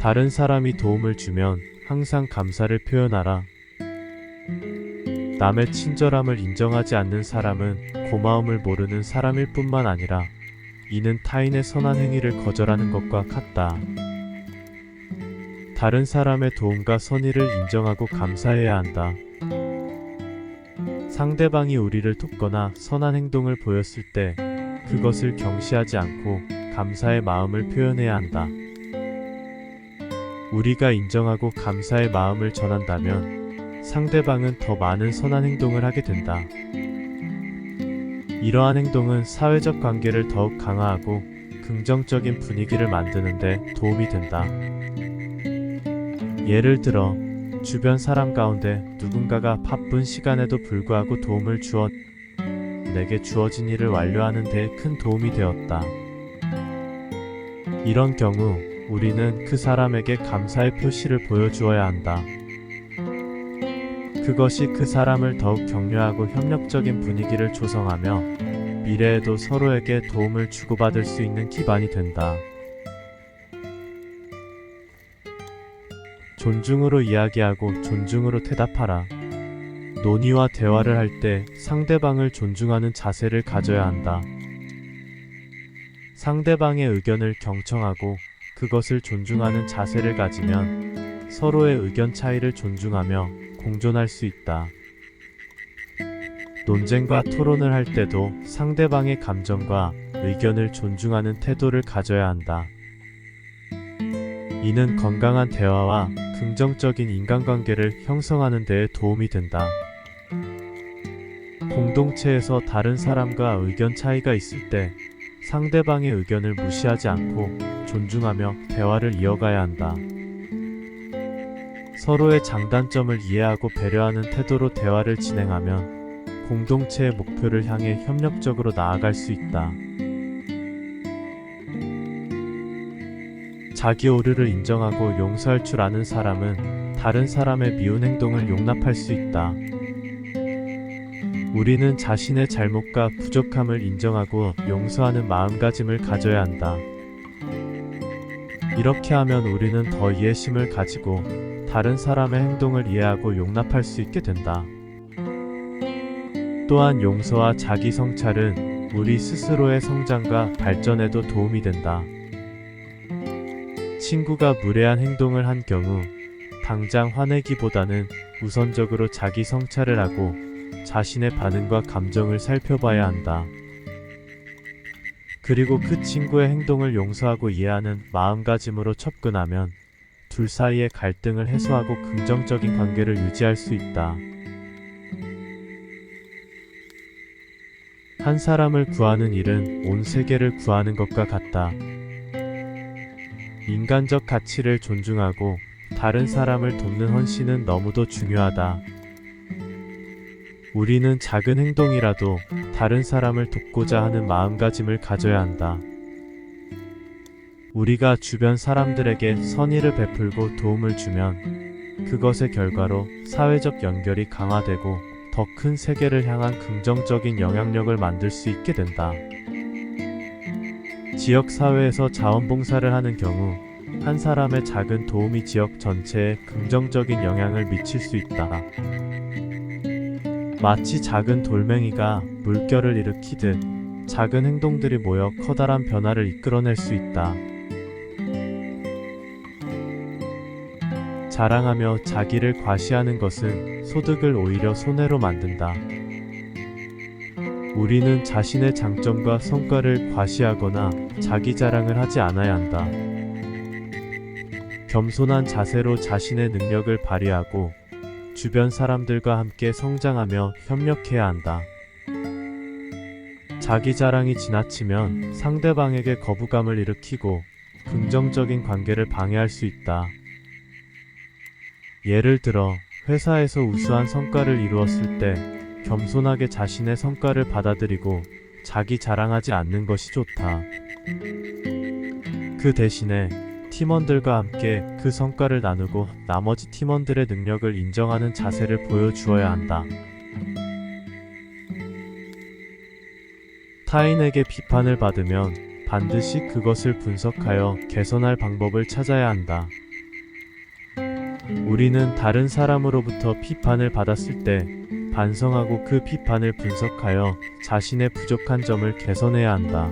다른 사람이 도움을 주면 항상 감사를 표현하라. 남의 친절함을 인정하지 않는 사람은 고마움을 모르는 사람일 뿐만 아니라 이는 타인의 선한 행위를 거절하는 것과 같다. 다른 사람의 도움과 선의를 인정하고 감사해야 한다. 상대방이 우리를 돕거나 선한 행동을 보였을 때 그것을 경시하지 않고 감사의 마음을 표현해야 한다. 우리가 인정하고 감사의 마음을 전한다면 상대방은 더 많은 선한 행동을 하게 된다. 이러한 행동은 사회적 관계를 더욱 강화하고 긍정적인 분위기를 만드는데 도움이 된다. 예를 들어, 주변 사람 가운데 누군가가 바쁜 시간에도 불구하고 도움을 주어 내게 주어진 일을 완료하는 데 큰 도움이 되었다. 이런 경우 우리는 그 사람에게 감사의 표시를 보여주어야 한다. 그것이 그 사람을 더욱 격려하고 협력적인 분위기를 조성하며 미래에도 서로에게 도움을 주고받을 수 있는 기반이 된다. 존중으로 이야기하고 존중으로 대답하라. 논의와 대화를 할 때 상대방을 존중하는 자세를 가져야 한다. 상대방의 의견을 경청하고 그것을 존중하는 자세를 가지면 서로의 의견 차이를 존중하며 공존할 수 있다. 논쟁과 토론을 할 때도 상대방의 감정과 의견을 존중하는 태도를 가져야 한다. 이는 건강한 대화와 긍정적인 인간관계를 형성하는 데 도움이 된다. 공동체에서 다른 사람과 의견 차이가 있을 때 상대방의 의견을 무시하지 않고 존중하며 대화를 이어가야 한다. 서로의 장단점을 이해하고 배려하는 태도로 대화를 진행하면 공동체의 목표를 향해 협력적으로 나아갈 수 있다. 자기 오류를 인정하고 용서할 줄 아는 사람은 다른 사람의 미운 행동을 용납할 수 있다. 우리는 자신의 잘못과 부족함을 인정하고 용서하는 마음가짐을 가져야 한다. 이렇게 하면 우리는 더 이해심을 가지고 다른 사람의 행동을 이해하고 용납할 수 있게 된다. 또한 용서와 자기 성찰은 우리 스스로의 성장과 발전에도 도움이 된다. 친구가 무례한 행동을 한 경우 당장 화내기보다는 우선적으로 자기 성찰을 하고 자신의 반응과 감정을 살펴봐야 한다. 그리고 그 친구의 행동을 용서하고 이해하는 마음가짐으로 접근하면 둘 사이의 갈등을 해소하고 긍정적인 관계를 유지할 수 있다. 한 사람을 구하는 일은 온 세계를 구하는 것과 같다. 인간적 가치를 존중하고 다른 사람을 돕는 헌신은 너무도 중요하다. 우리는 작은 행동이라도 다른 사람을 돕고자 하는 마음가짐을 가져야 한다. 우리가 주변 사람들에게 선의를 베풀고 도움을 주면 그것의 결과로 사회적 연결이 강화되고 더 큰 세계를 향한 긍정적인 영향력을 만들 수 있게 된다. 지역 사회에서 자원봉사를 하는 경우 한 사람의 작은 도움이 지역 전체에 긍정적인 영향을 미칠 수 있다. 마치 작은 돌멩이가 물결을 일으키듯 작은 행동들이 모여 커다란 변화를 이끌어낼 수 있다. 자랑하며 자기를 과시하는 것은 소득을 오히려 손해로 만든다. 우리는 자신의 장점과 성과를 과시하거나 자기 자랑을 하지 않아야 한다. 겸손한 자세로 자신의 능력을 발휘하고 주변 사람들과 함께 성장하며 협력해야 한다. 자기 자랑이 지나치면 상대방에게 거부감을 일으키고 긍정적인 관계를 방해할 수 있다. 예를 들어 회사에서 우수한 성과를 이루었을 때 겸손하게 자신의 성과를 받아들이고 자기 자랑하지 않는 것이 좋다. 그 대신에 팀원들과 함께 그 성과를 나누고 나머지 팀원들의 능력을 인정하는 자세를 보여주어야 한다. 타인에게 비판을 받으면 반드시 그것을 분석하여 개선할 방법을 찾아야 한다. 우리는 다른 사람으로부터 비판을 받았을 때 반성하고 그 비판을 분석하여 자신의 부족한 점을 개선해야 한다.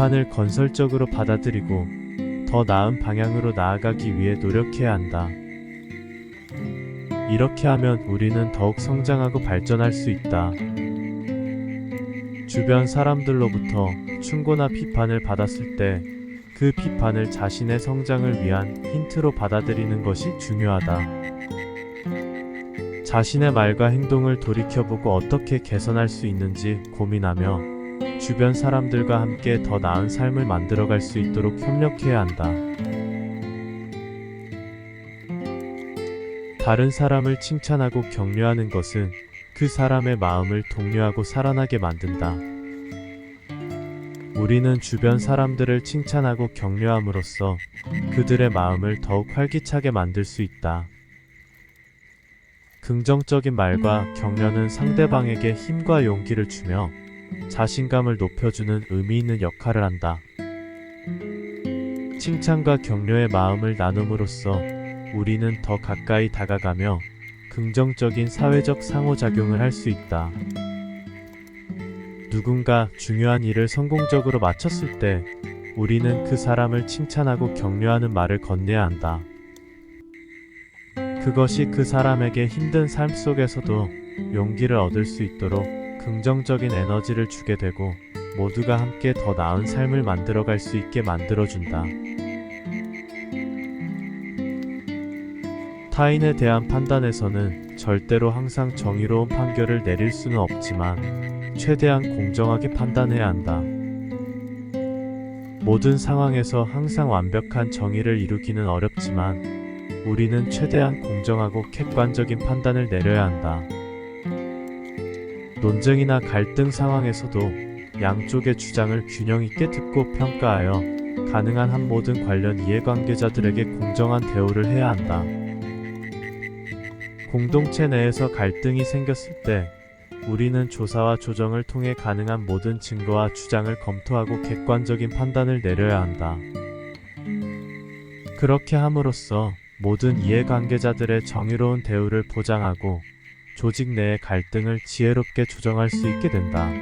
비판을 건설적으로 받아들이고 더 나은 방향으로 나아가기 위해 노력해야 한다. 이렇게 하면 우리는 더욱 성장하고 발전할 수 있다. 주변 사람들로부터 충고나 비판을 받았을 때 그 비판을 자신의 성장을 위한 힌트로 받아들이는 것이 중요하다. 자신의 말과 행동을 돌이켜보고 어떻게 개선할 수 있는지 고민하며 주변 사람들과 함께 더 나은 삶을 만들어갈 수 있도록 협력해야 한다. 다른 사람을 칭찬하고 격려하는 것은 그 사람의 마음을 독려하고 살아나게 만든다. 우리는 주변 사람들을 칭찬하고 격려함으로써 그들의 마음을 더욱 활기차게 만들 수 있다. 긍정적인 말과 격려는 상대방에게 힘과 용기를 주며 자신감을 높여주는 의미 있는 역할을 한다. 칭찬과 격려의 마음을 나눔으로써 우리는 더 가까이 다가가며 긍정적인 사회적 상호작용을 할 수 있다. 누군가 중요한 일을 성공적으로 마쳤을 때 우리는 그 사람을 칭찬하고 격려하는 말을 건네야 한다. 그것이 그 사람에게 힘든 삶 속에서도 용기를 얻을 수 있도록 긍정적인 에너지를 주게 되고 모두가 함께 더 나은 삶을 만들어갈 수 있게 만들어준다. 타인에 대한 판단에서는 절대로 항상 정의로운 판결을 내릴 수는 없지만 최대한 공정하게 판단해야 한다. 모든 상황에서 항상 완벽한 정의를 이루기는 어렵지만 우리는 최대한 공정하고 객관적인 판단을 내려야 한다. 논쟁이나 갈등 상황에서도 양쪽의 주장을 균형 있게 듣고 평가하여 가능한 한 모든 관련 이해관계자들에게 공정한 대우를 해야 한다. 공동체 내에서 갈등이 생겼을 때 우리는 조사와 조정을 통해 가능한 모든 증거와 주장을 검토하고 객관적인 판단을 내려야 한다. 그렇게 함으로써 모든 이해관계자들의 정의로운 대우를 보장하고 조직 내의 갈등을 지혜롭게 조정할 수 있게 된다.